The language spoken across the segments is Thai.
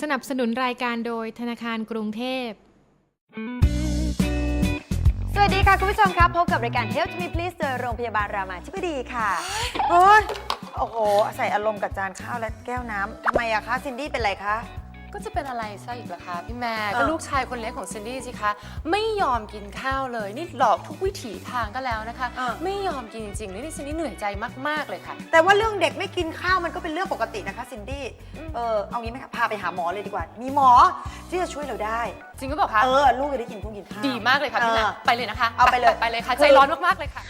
สนับสนุนรายการโดยธนาคารกรุงเทพ สวัสดีค่ะ คุณผู้ชมครับ พบกับรายการ Help Me Please โดยโรงพยาบาลรามาธิบดีค่ะเฮ้ยโอ้โห ใส่อารมณ์กับจานข้าวและแก้วน้ำทำไมอะคะ ซินดี้เป็นไรคะ ก็จะเป็นอะไรซะอีกล่ะคะพี่แม่เออก็ลูกชายคนเล็กของซินดี้สิคะไม่ยอมกินข้าวเลย นี่หลอกทุกวิถีทางก็แล้วนะคะไม่ยอมกินจริงๆนี่ซินดี้เหนื่อยใจมากๆเลยค่ะ แต่ว่าเรื่องเด็กไม่กินข้าวมันก็เป็นเรื่องปกตินะคะซินดี้ เออเอางี้ไหมคะพาไปหาหมอเลยดีกว่า มีหมอที่จะช่วยเราได้ จริงก็บอกคะเออ ลูกจะได้กินพวกกินข้าว ดีมากเลยค่ะพี่แม่ออไปเลยนะคะเอาไปเลย ไปเลยค่ะ ใจร้อนมากๆเลยค่ะ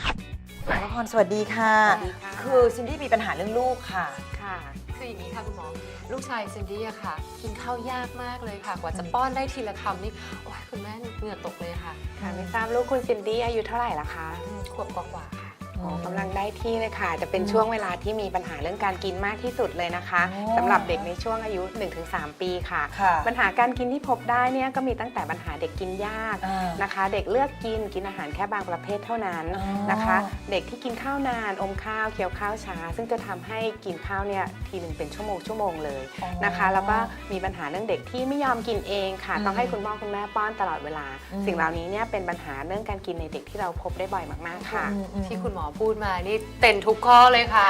หมอพรสวัสดีค่ะ สวัสดีค่ะ คือซินดี้มีปัญหาเรื่องลูกค่ะ ค่ะ คืออย่างนี้ค่ะคุณหมอ ลูกชายซินดี้อะค่ะ กินข้าวยากมากเลยค่ะ กว่าจะป้อนได้ทีละคำนี่โอ้ยคุณแม่เหงื่อตกเลยค่ะ ค่ะไม่ทราบลูกคุณซินดี้อายุเท่าไหร่ละคะอืมขวบกว่าๆค่ะ อ๋อกำลังได้ที่เลยค่ะ จะเป็นช่วงเวลาที่มีปัญหาเรื่องการกินมากที่สุดเลยนะคะโอ้สำหรับเด็กในช่วงอายุ 1-3 ปีค่ะ ค่ะปัญหาการกินที่พบได้เนี่ยก็มีตั้งแต่ปัญหาเด็กกินยากอ่านนะคะ เด็กเลือกกินกินอาหารแค่บางประเภทเท่านั้นอ๋อ นะคะ เด็กที่กินข้าวนานอมข้าวเคี้ยวข้าวช้า ซึ่งจะทำให้กินข้าวเนี่ยทีหนึ่งเป็นชั่วโมงชั่วโมงเลยอ๋อนะคะ แล้วก็มีปัญหาเรื่องเด็กที่ไม่ยอมกินเองค่ะ อืมต้องให้คุณพ่อคุณแม่ป้อนตลอดเวลา อืม สิ่งเหล่านี้เนี่ยเป็นปัญหาเรื่องการกินในเด็กที่เราพบได้บ่อยมากๆค่ะ อืมอืม ที่คุณหมอพูดมานี่เต็นทุกข้อเลยค่ะ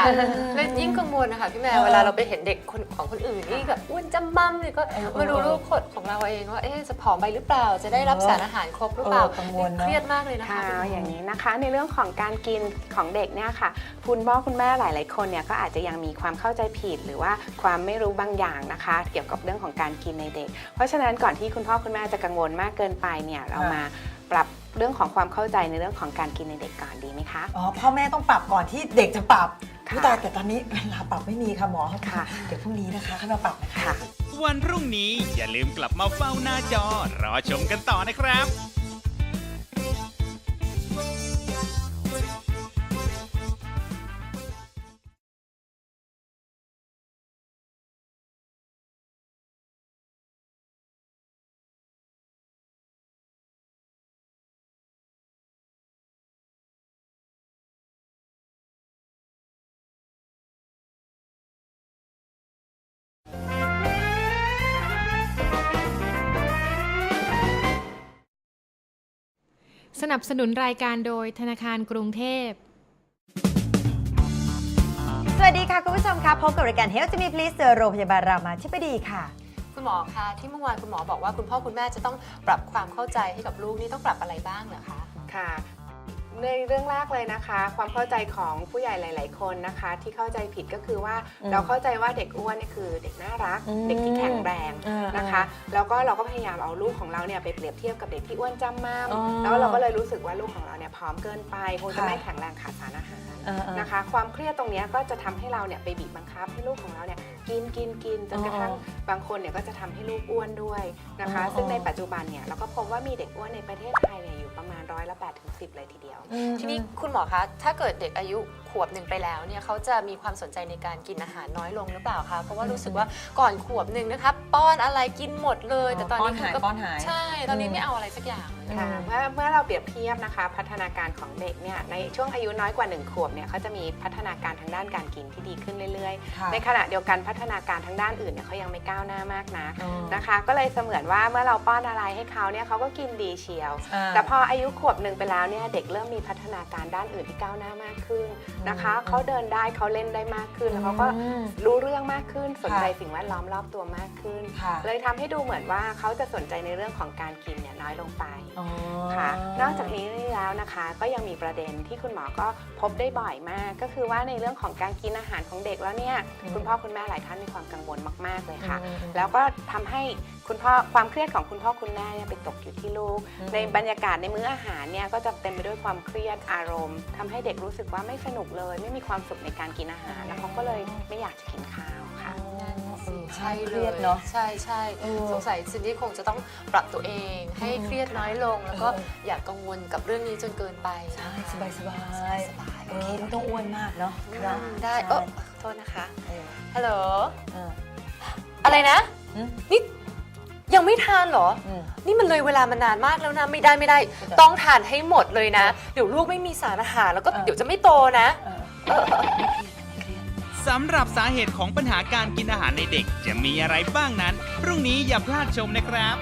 และยิ่งกังวลนะคะพี่แมเอวอเวลาเราไปเห็นเด็กคนของคนอื่นนี่แบบอ้วนจำมั่มเนี่ยก็เออมาดูลูกขดของเราเองว่าเอ๊ะจะผอมไปหรือเปล่า จะได้รับสารอาหารครบหรือเปล่าเออกังวลเนอะเครียดมากเลยนะคะ ค่ะคุณหมออย่างนี้นะคะในเรื่องของการกินของเด็กเนี่ยค่ะ คุณพ่อคุณแม่หลาย ๆ คนเนี่ยก็อาจจะยังมีความเข้าใจผิด หรือว่าความไม่รู้บางอย่างนะคะ เกี่ยวกับเรื่องของการกินในเด็ก เพราะฉะนั้นก่อนที่คุณพ่อคุณแม่จะกังวลมากเกินไปเนี่ยเรามา ปรับเรื่องของความเข้าใจในเรื่องของการกินในเด็กก่อนดีไหมคะ อ๋อพ่อแม่ต้องปรับก่อนที่เด็กจะปรับค่ะอุ๊ยแต่แต่ตอนนี้เวลาปรับไม่มีค่ะหมอค่ะ เดี๋ยวพรุ่งนี้นะคะให้มาปรับนะคะ ค่ะ วันพรุ่งนี้อย่าลืมกลับมาเฝ้าหน้าจอ รอชมกันต่อนะครับ สนับสนุนรายการโดยธนาคารกรุงเทพ สวัสดีค่ะ คุณผู้ชมครับพบกับรายการ Help Me Please โดยโรงพยาบาลรามาธิบดีค่ะ คุณหมอคะที่เมื่อวานคุณหมอบอกว่าคุณพ่อคุณแม่จะต้องปรับความเข้าใจให้กับลูกนี่ต้องปรับอะไรบ้างเหรอคะ ค่ะ ในเรื่องแรกเลยนะคะ ความเข้าใจของผู้ใหญ่หลาย ๆ คนนะคะ ที่เข้าใจผิดก็คือว่าอืมเราเข้าใจว่าเด็กอ้วนเนี่ยคือเด็กน่ารักอืมเด็กที่แข็งแรงอ่านนะคะ แล้วก็เราก็พยายามเอาลูกของเราเนี่ยไปเปรียบเทียบกับเด็กที่อ้วนจำมากอ๋อแล้วเราก็เลยรู้สึกว่าลูกของเราเนี่ยพร้อมเกินไปคงจะค่ะไม่แข็งแรงขาดสารอาหารเออเออนะคะ ความเครียดตรงเนี้ยก็จะทำให้เราเนี่ยไปบีบบังคับให้ลูกของเราเนี่ยกินกินกินจนกระทั่งอ๋อบางคนเนี่ยก็จะทำให้ลูกอ้วนด้วยนะคะอ๋อซึ่งในปัจจุบันเนี่ยเราก็พบว่ามีเด็กอ้วนในประเทศไทยเนี่ยอยู่ ประมาณร้อยละแปดถึงสิบเลยทีเดียว อืม ทีนี้คุณหมอคะถ้าเกิดเด็กอายุขวบหนึ่งไปแล้วเนี่ยเขาจะมีความสนใจในการกินอาหารน้อยลงหรือเปล่าคะเพราะว่ารู้สึกว่าก่อนขวบหนึ่งนะคะป้อนอะไรกินหมดเลย แต่ตอนนี้ป้อนหายก็ป้อนหาย ใช่ตอนนี้อืมไม่เอาอะไรสักอย่างเลย ค่ะเมื่อเมื่อเราเปรียบเทียบนะคะ พัฒนาการของเด็กเนี่ยในช่วงอายุน้อยกว่า 1 ขวบเนี่ยเขาจะมีพัฒนาการทางด้านการกินที่ดีขึ้นเรื่อยค่ะๆในขณะเดียวกันพัฒนาการทางด้านอื่นเนี่ยเขายังไม่ก้าวหน้ามากนักอ๋อนะคะ ก็เลยเสมือนว่าเมื่อเราป้อนอะไรให้เขาเนี่ยเขาก็กินดีเชียวอ่าแต่พออายุขวบหนึ่งไปแล้วเนี่ยเด็กเริ่มมีพัฒนาการด้านอื่นที่ก้าวหน้ามากขึ้นนะคะอืมเขาเดินได้เขาเล่นได้มากขึ้น แล้วเขาก็อืมรู้เรื่องมากขึ้นสนใจค่ะสิ่งแวดล้อมรอบตัวมากขึ้นค่ะเลยทำให้ดูเหมือนว่าเขาจะสนใจในเรื่องของการกินเนี่ยน้อยลงไปอ๋อค่ะนอกจากนี้แล้วนะคะก็ยังมีประเด็นที่คุณหมอก็พบได้บ่อยมาก ก็คือว่าในเรื่องของการกินอาหารของเด็กแล้วเนี่ยอืมคุณพ่อคุณแม่หลายท่านมีความกังวลมาก ๆเลยค่ะอืมแล้วก็ทำให้ คุณพ่อความเครียดของคุณพ่อคุณแม่เนี่ยไปตกอยู่ที่ลูกอืมในบรรยากาศในมื้ออาหารเนี่ยก็จะเต็มไปด้วยความเครียดอารมณ์ทำให้เด็กรู้สึกว่าไม่สนุกเลย ไม่มีความสุขในการกินอาหาร แล้วเขาก็เลยไม่อยากจะกินข้าวค่ะใช่เคเลรียยดเนาะใช่ใช่เออสงสัยซินดี้คงจะต้องปรับตัวเอง ให้อืมเครียดน้อยลง แล้วก็เอออย่ากังวลกับเรื่องนี้จนเกินไปใช่นะคะสบายสบายสบายๆเอโอเคอไม่ต้องอ้วนมากเนาะอืมนะได้ใช่เออโทษนะคะเออฮัลโหลเอออะไรนะอืมนี่ ยังไม่ทานเหรออืมนี่มันเลยเวลามานานมากแล้วนะไม่ได้ไม่ได้ไม่ได้ ต้องทานให้หมดเลยนะ เดี๋ยวลูกไม่มีสารอาหารแล้วก็เออเดี๋ยวจะไม่โตนะเออเออเออไม่เครียดไม่เครียดสำหรับสาเหตุของปัญหาการกินอาหารในเด็ก จะมีอะไรบ้างนั้น พรุ่งนี้อย่าพลาดชมนะครับ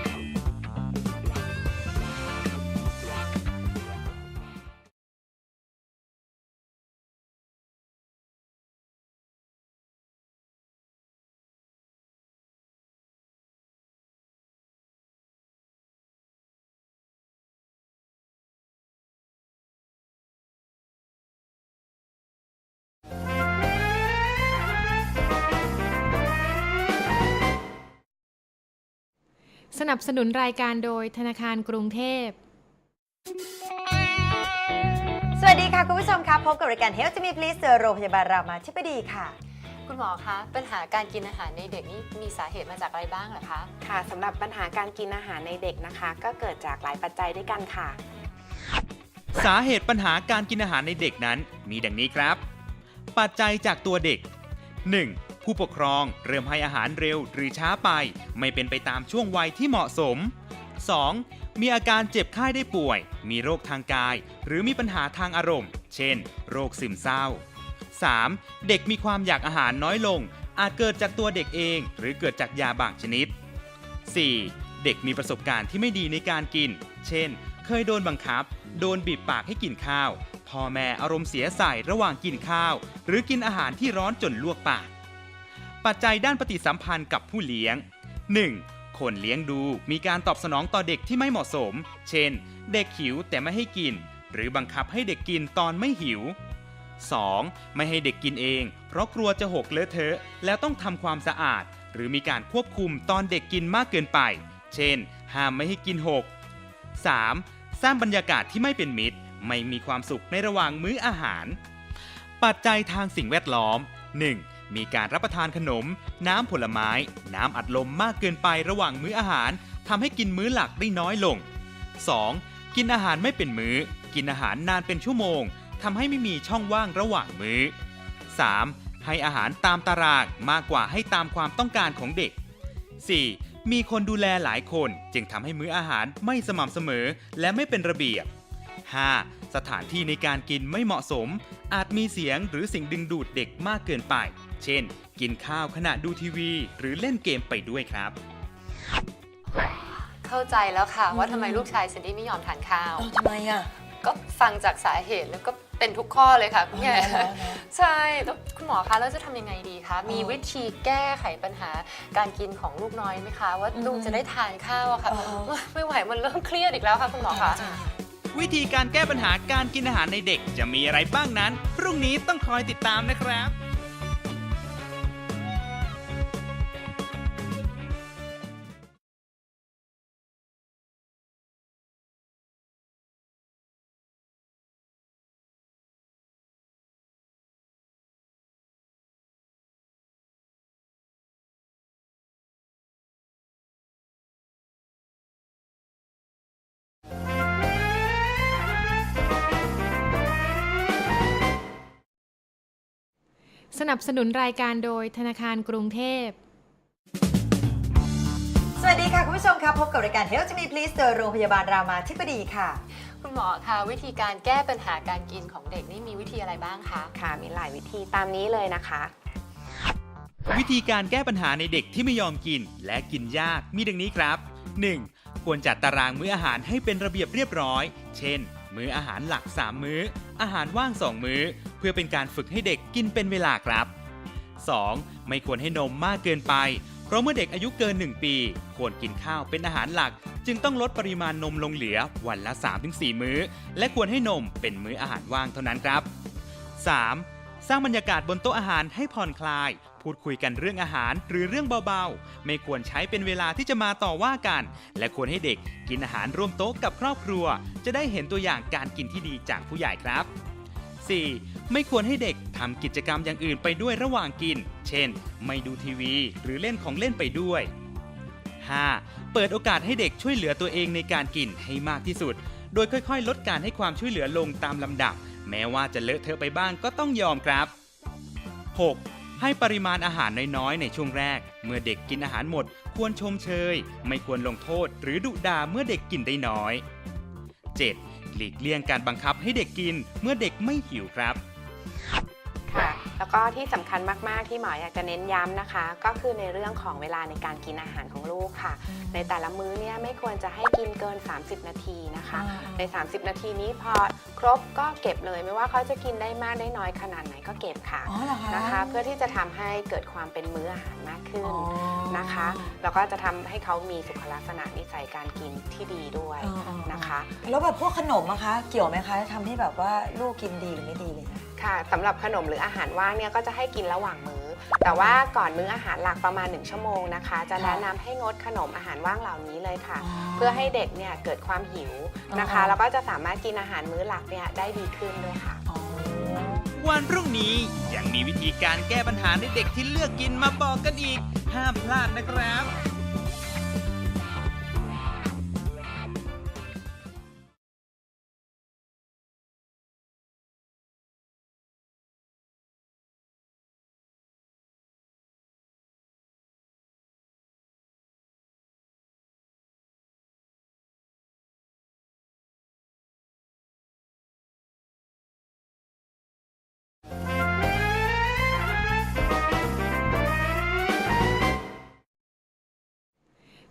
สนับสนุนรายการโดยธนาคารกรุงเทพ สวัสดีค่ะ คุณผู้ชมคะพบกับรายการ Health to Me Please โรงพยาบาลรามาธิบดีค่ะ คุณหมอคะ ปัญหาการกินอาหารในเด็กนี่มีสาเหตุมาจากอะไรบ้างเหรอคะ ค่ะสำหรับปัญหาการกินอาหารในเด็กนะคะ ก็เกิดจากหลายปัจจัยด้วยกันค่ะ สาเหตุปัญหาการกินอาหารในเด็กนั้นมีดังนี้ครับ ปัจจัยจากตัวเด็ก 1. ผู้ปกครองเริ่มให้อาหารเร็วหรือช้าไป ไม่เป็นไปตามช่วงวัยที่เหมาะสม 2. มีอาการเจ็บไข้ได้ป่วย มีโรคทางกาย หรือมีปัญหาทางอารมณ์ เช่น โรคซึมเศร้า 3. เด็กมีความอยากอาหารน้อยลง อาจเกิดจากตัวเด็กเอง หรือเกิดจากยาบางชนิด 4. เด็กมีประสบการณ์ที่ไม่ดีในการกิน เช่น เคยโดนบังคับ โดนบีบปากให้กินข้าว พ่อแม่อารมณ์เสียใส่ระหว่างกินข้าว หรือกินอาหารที่ร้อนจนลวกปาก ปัจจัยด้านปฏิสัมพันธ์กับผู้เลี้ยง 1. คนเลี้ยงดูมีการตอบสนองต่อเด็กที่ไม่เหมาะสม เช่น เด็กหิวแต่ไม่ให้กิน หรือบังคับให้เด็กกินตอนไม่หิว 2. ไม่ให้เด็กกินเอง เพราะกลัวจะหกเลอะเทอะ แล้วต้องทำความสะอาด หรือมีการควบคุมตอนเด็กกินมากเกินไป เช่น ห้ามไม่ให้กินหก 3. สร้างบรรยากาศที่ไม่เป็นมิตร ไม่มีความสุขในระหว่างมื้ออาหาร ปัจจัยทางสิ่งแวดล้อม 1. มีการรับประทานขนม น้ำผลไม้ น้ำอัดลมมากเกินไประหว่างมื้ออาหารทำให้กินมื้อหลักได้น้อยลง 2. กินอาหารไม่เป็นมื้อ กินอาหารนานเป็นชั่วโมงทำให้ไม่มีช่องว่างระหว่างมื้อ 3. ให้อาหารตามตารางมากกว่าให้ตามความต้องการของเด็ก 4. มีคนดูแลหลายคนจึงทำให้มื้ออาหารไม่สม่ำเสมอและไม่เป็นระเบียบ 5. สถานที่ในการกินไม่เหมาะสม อาจมีเสียงหรือสิ่งดึงดูดเด็กมากเกินไป เช่น กินข้าวขณะดูทีวี หรือเล่นเกมไปด้วยครับ เข้าใจแล้วค่ะ ว่าทำไมลูกชายซินดี้ไม่ยอมทานข้าว เอ้าทำไมอะ ก็ฟังจากสาเหตุแล้วก็เป็นทุกข้อเลยค่ะคุณแม่อ๋อเหรอเหรอใช่แล้วคุณหมอคะแล้วจะทำยังไงดีคะมีวิธีแก้ไขปัญหาการกินของลูกน้อยไหมคะ ว่าลูกจะได้ทานข้าวอะค่ะอ๋ออ๋อ ไม่ไหวมันเริ่มเครียดอีกแล้วค่ะคุณหมอคะ วิธีการแก้ปัญหาการกินอาหารในเด็กจะมีอะไรบ้างนั้น พรุ่งนี้ต้องคอยติดตามนะครับ สนับสนุนรายการโดยธนาคารกรุงเทพ สวัสดีค่ะ คุณผู้ชมคะพบกับรายการ Health to Me Please โรงพยาบาลรามาธิบดีค่ะ คุณหมอคะวิธีการแก้ปัญหาการกินของเด็กนี่มีวิธีอะไรบ้างคะค่ะมีหลายวิธีตามนี้เลยนะคะ วิธีการแก้ปัญหาในเด็กที่ไม่ยอมกินและกินยากมีดังนี้ครับ 1. ควรจัดตารางมื้ออาหารให้เป็นระเบียบเรียบร้อย เช่น มื้ออาหารหลัก 3 มื้อ อาหารว่าง 2 มื้อ เพื่อเป็นการฝึกให้เด็กกินเป็นเวลาครับ 2. ไม่ควรให้นมมากเกินไป เพราะเมื่อเด็กอายุเกิน 1 ปี ควรกินข้าวเป็นอาหารหลัก จึงต้องลดปริมาณนมลงเหลือวันละ 3-4 มื้อ และควรให้นมเป็นมื้ออาหารว่างเท่านั้นครับ 3. สร้างบรรยากาศบนโต๊ะอาหารให้ผ่อนคลาย พูดคุยกันเรื่องอาหารหรือเรื่องเบาๆ ไม่ควรใช้เป็นเวลาที่จะมาต่อว่ากัน และควรให้เด็กกินอาหารร่วมโต๊ะกับครอบครัว จะได้เห็นตัวอย่างการกินที่ดีจากผู้ใหญ่ครับ 4. ไม่ควรให้เด็กทำกิจกรรมอย่างอื่นไปด้วยระหว่างกิน เช่น ไม่ดูทีวี หรือเล่นของเล่นไปด้วย 5. เปิดโอกาสให้เด็กช่วยเหลือตัวเองในการกินให้มากที่สุด โดยค่อยๆ ลดการให้ความช่วยเหลือลงตามลำดับ แม้ว่าจะเลอะเทอะไปบ้างก็ต้องยอมครับ 6. ให้ปริมาณอาหารน้อยๆ ในช่วงแรก เมื่อเด็กกินอาหารหมด ควรชมเชย ไม่ควรลงโทษ หรือดุด่าเมื่อเด็กกินได้น้อย 7. หลีกเลี่ยงการบังคับให้เด็กกินเมื่อเด็กไม่หิวครับ แล้วก็ที่สำคัญมาก ๆ ที่หมออยากจะเน้นย้ำนะคะ ก็คือในเรื่องของเวลาในการกินอาหารของลูกค่ะ ในแต่ละมื้อเนี่ยไม่ควรจะให้กินเกิน 30 นาทีนะคะ ใน 30 นาทีนี้พอครบก็เก็บเลยไม่ว่าเขาจะกินได้มากได้น้อยขนาดไหนก็เก็บค่ะอ๋อเหรอคะนะคะ เพื่อที่จะทำให้เกิดความเป็นมื้ออาหารมากขึ้นอ๋อนะคะ แล้วก็จะทำให้เขามีสุขลักษณะนิสัยการกินที่ดีด้วยอ๋ออ๋อนะคะ แล้วแบบพวกขนมอะคะ เกี่ยวไหมคะทำให้แบบว่าลูกกินดีหรือไม่ดีเลยนะ ค่ะสำหรับขนมหรืออาหารว่างเนี่ยก็จะให้กินระหว่างมื้อ แต่ว่าก่อนมื้ออาหารหลักประมาณ 1 ชั่วโมงนะคะ จะแนะนำให้งดขนมอาหารว่างเหล่านี้เลยค่ะอ๋อเพื่อให้เด็กเนี่ยเกิดความหิวนะคะ อ๋อ แล้วก็จะสามารถกินอาหารมื้อหลักเนี่ยได้ดีขึ้นด้วยค่ะ อ๋อวันพรุ่งนี้ยังมีวิธีการแก้ปัญหาในเด็กที่เลือกกินมาบอกกันอีก ห้ามพลาดนะครับ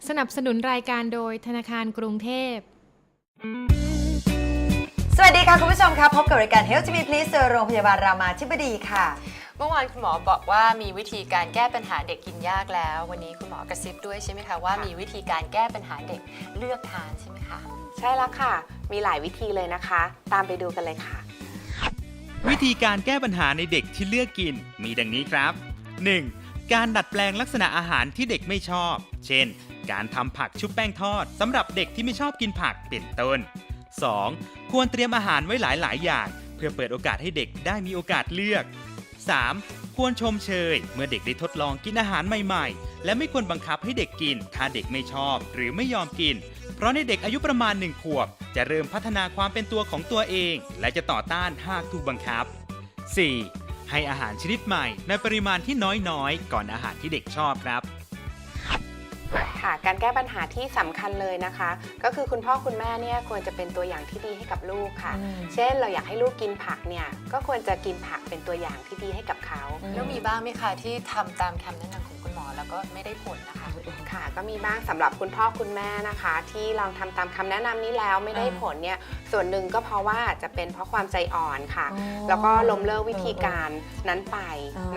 สนับสนุนรายการโดยธนาคารกรุงเทพ สวัสดีค่ะ คุณผู้ชมค่ะพบกับรายการ Health to Me Please โดยโรงพยาบาลรามาธิบดีค่ะ เมื่อวานคุณหมอบอกว่ามีวิธีการแก้ปัญหาเด็กกินยากแล้ว วันนี้คุณหมอกระซิบด้วยใช่ไหมคะว่ามีวิธีการแก้ปัญหาเด็กเลือกทานใช่ไหมคะ ใช่แล้วค่ะ มีหลายวิธีเลยนะคะ ตามไปดูกันเลยค่ะ วิธีการแก้ปัญหาในเด็กที่เลือกกินมีดังนี้ครับ 1. การดัดแปลงลักษณะอาหารที่เด็กไม่ชอบ เช่น การทำผักชุบแป้งทอดสำหรับเด็กที่ไม่ชอบกินผักเป็นต้น 2. ควรเตรียมอาหารไว้หลายๆ อย่าง เพื่อเปิดโอกาสให้เด็กได้มีโอกาสเลือก 3. ควรชมเชย เมื่อเด็กได้ทดลองกินอาหารใหม่ ๆ และไม่ควรบังคับให้เด็กกิน ถ้าเด็กไม่ชอบหรือไม่ยอมกิน เพราะในเด็กอายุประมาณ1ขวบ จะเริ่มพัฒนาความเป็นตัวของตัวเอง และจะต่อต้านหากถูกบังคับ 4. ให้อาหารชนิดใหม่ในปริมาณที่น้อยๆ ก่อนอาหารที่เด็กชอบครับ ค่ะ การแก้ปัญหาที่สำคัญเลยนะคะ ก็คือคุณพ่อคุณแม่เนี่ยควรจะเป็นตัวอย่างที่ดีให้กับลูกค่ะอืมเช่นเราอยากให้ลูกกินผักเนี่ยก็ควรจะกินผักเป็นตัวอย่างที่ดีให้กับเขาแล้วมีบ้างไหมคะที่ทำตามคำแนะนำของคุณหมอแล้วก็ไม่ได้ผลนะคะ ค่ะ ก็มีบ้างสำหรับคุณพ่อคุณแม่นะคะ ที่ลองทำตามคำแนะนำนี้แล้วไม่ได้ผลเนี่ยส่วนหนึ่งก็เพราะว่าจะเป็นเพราะความใจอ่อนค่ะอ๋อแล้วก็ล้มเลิกวิธีการนั้นไป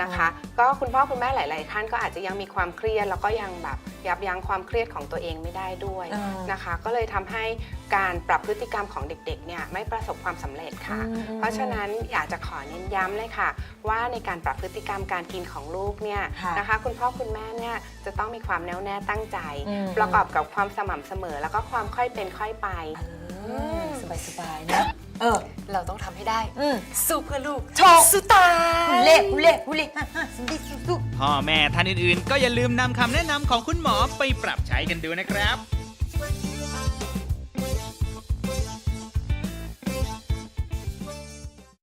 นะคะ ก็คุณพ่อคุณแม่หลาย ๆ ท่านก็อาจจะยังมีความเครียดแล้วก็ยังแบบยับยั้งความเครียดของตัวเองไม่ได้ด้วยอ่านนะคะ ก็เลยทำให้การปรับพฤติกรรมของเด็กๆเนี่ยไม่ประสบความสำเร็จค่ะอืมอืมเพราะฉะนั้นอยากจะขอเน้นย้ำเลยค่ะ ว่าในการปรับพฤติกรรมการกินของลูกเนี่ยค่ะนะคะ คุณพ่อคุณแม่เนี่ยจะต้องมีความแน่วแน่ตั้งใจอืมประกอบกับความสม่ำเสมอ แล้วก็ความค่อยเป็นค่อยไปสบายสบายๆนะเออ เราต้องทำให้ได้อืมสู้เพื่อลูกโชคสู้ตายเละเละเละฮ่าฮ่าสินดี้สู้ๆพ่อแม่ท่านอื่นๆ ก็อย่าลืมนำคำแนะนำของคุณหมอไปปรับใช้กันดูนะครับ